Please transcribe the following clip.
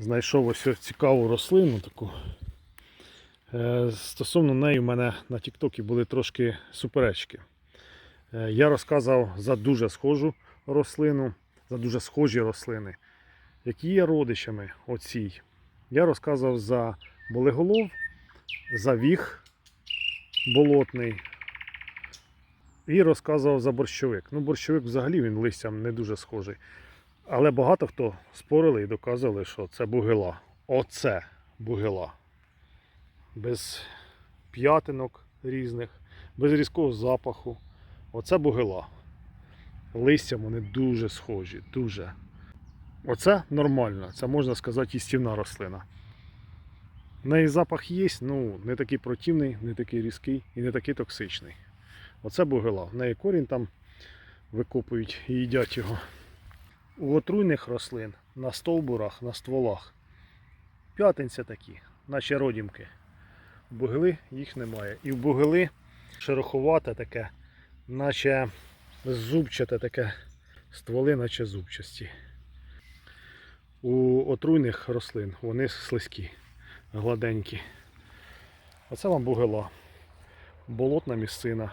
знайшов ось цікаву рослину таку. Е, Стосовно неї в мене на Тіктокі були трошки суперечки. Е, Я розказав за дуже схожу рослину, за дуже схожі рослини, які є родичами оцій. Я розказував за болеголов, за віг болотний і розказував за борщовик. Ну, борщовик взагалі він листям не дуже схожий. Але багато хто спорили і доказували, що це бугила. Оце бугила. Без п'ятинок різних, без різкого запаху. Оце бугила. Листям вони дуже схожі, дуже. Оце нормально, це можна сказати істівна рослина. В неї запах є, ну не такий противний, не такий різкий і не такий токсичний. Оце бугила. В неї корінь там викопують і їдять його. У отруйних рослин на стовбурах, на стволах п'ятинця такі, наче родімки. У бугили їх немає. І в бугили шероховате таке, наче зубчате таке стволи, наче зубчасті. У отруйних рослин вони слизькі, гладенькі. Оце вам бугила. Болотна місцина.